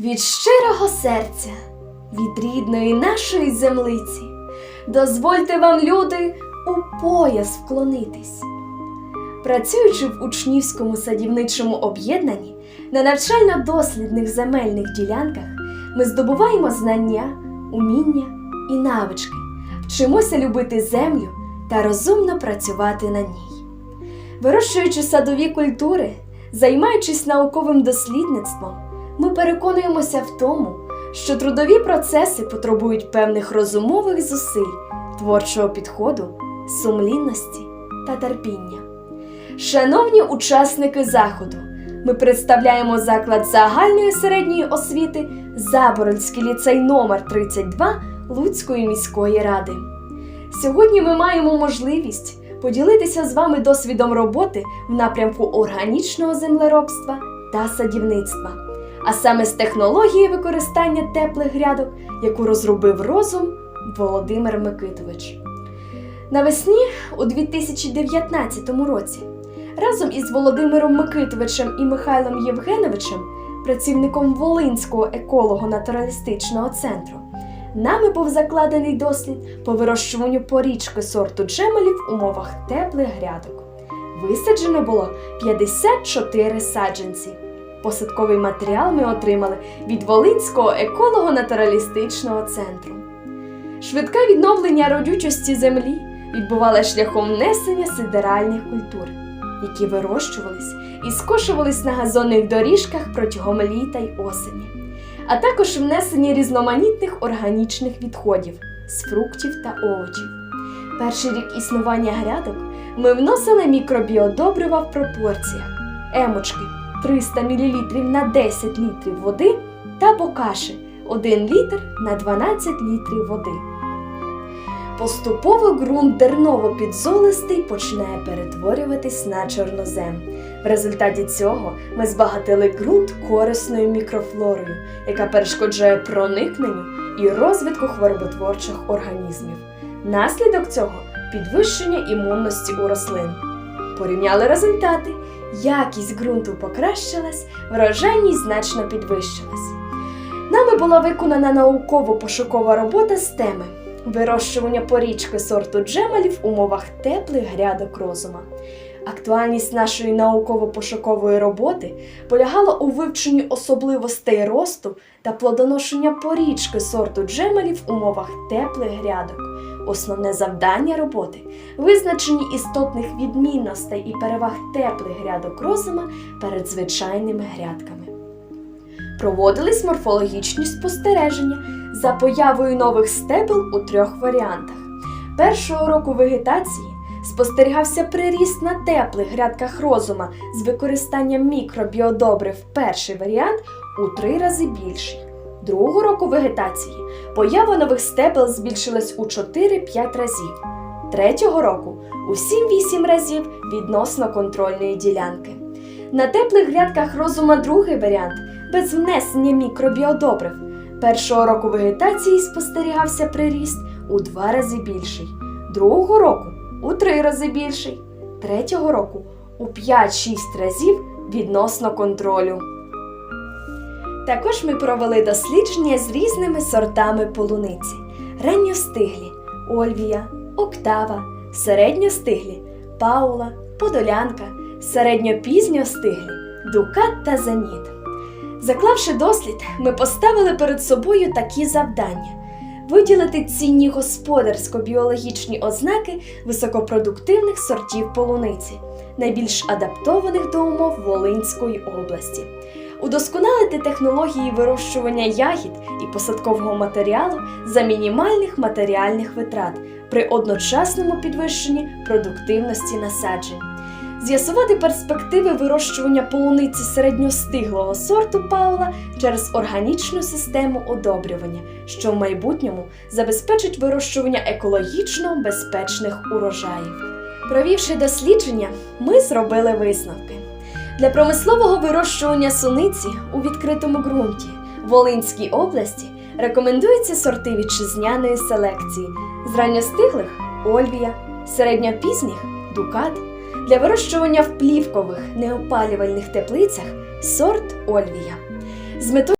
Від щирого серця, від рідної нашої землиці, дозвольте вам, люди, у пояс вклонитись. Працюючи в учнівському садівничому об'єднанні на навчально-дослідних земельних ділянках, ми здобуваємо знання, уміння і навички, вчимося любити землю та розумно працювати на ній. Вирощуючи садові культури, займаючись науковим дослідництвом, ми переконуємося в тому, що трудові процеси потребують певних розумових зусиль, творчого підходу, сумлінності та терпіння. Шановні учасники заходу, ми представляємо заклад загальної середньої освіти Заборольський ліцей номер 32 Луцької міської ради. Сьогодні ми маємо можливість поділитися з вами досвідом роботи в напрямку органічного землеробства та садівництва, а саме з технології використання теплих грядок, яку розробив розум Володимир Микитович. Навесні у 2019 році разом із Володимиром Микитовичем і Михайлом Євгеновичем, працівником Волинського еколого-натуралістичного центру, нами був закладений дослід по вирощуванню порічки сорту джемелів в умовах теплих грядок. Висаджено було 54 саджанці. Посадковий матеріал ми отримали від Волинського еколого-натуралістичного центру. Швидке відновлення родючості землі відбувалося шляхом внесення сидеральних культур, які вирощувались і скошувались на газонних доріжках протягом літа й осені, а також внесення різноманітних органічних відходів з фруктів та овочів. Перший рік існування грядок ми вносили мікробіодобрива в пропорціях емочки 300 мл на 10 літрів води та бокаші 1 літр на 12 літрів води. Поступово ґрунт дерново-підзолистий починає перетворюватись на чорнозем. В результаті цього ми збагатили ґрунт корисною мікрофлорою, яка перешкоджає проникненню і розвитку хвороботворчих організмів. Наслідок цього підвищення імунності у рослин. Порівняли результати. Якість ґрунту покращилась, врожайність значно підвищилась. Нами була виконана науково-пошукова робота з теми вирощування порічки сорту джемелів в умовах теплих грядок розума. Актуальність нашої науково-пошукової роботи полягала у вивченні особливостей росту та плодоношення порічки сорту джемелів в умовах теплих грядок. Основне завдання роботи визначені істотних відмінностей і переваг теплих грядок розума перед звичайними грядками. Проводились морфологічні спостереження за появою нових стебел у трьох варіантах. Першого року вегетації спостерігався приріст на теплих грядках розума з використанням мікробіодобрив перший варіант у три рази більший. Другого року вегетації поява нових стебел збільшилась у 4-5 разів. Третього року у 7-8 разів відносно контрольної ділянки. На теплих грядках розума другий варіант без внесення мікробіодобрив. Першого року вегетації спостерігався приріст у два рази більший, другого року у три рази більший, третього року у 5-6 разів відносно контролю. Також ми провели дослідження з різними сортами полуниці: ранньостиглі, Ольвія, Октава, середньостиглі, Паула, Подолянка, середньопізньостиглі, Дукат та Зеніт. Заклавши дослід, ми поставили перед собою такі завдання: виділити цінні господарсько-біологічні ознаки високопродуктивних сортів полуниці, найбільш адаптованих до умов Волинської області, удосконалити технології вирощування ягід і посадкового матеріалу за мінімальних матеріальних витрат при одночасному підвищенні продуктивності насаджень з'ясувати перспективи вирощування полуниці середньостиглого сорту Паула через органічну систему одобрювання, що в майбутньому забезпечить вирощування екологічно безпечних урожаїв. Провівши дослідження, ми зробили висновки. Для промислового вирощування суниці у відкритому ґрунті в Волинській області рекомендуються сорти вітчизняної селекції з ранньостиглих Ольвія, середньопізніх Дукат, для вирощування в плівкових неопалювальних теплицях сорт Ольвія. З метою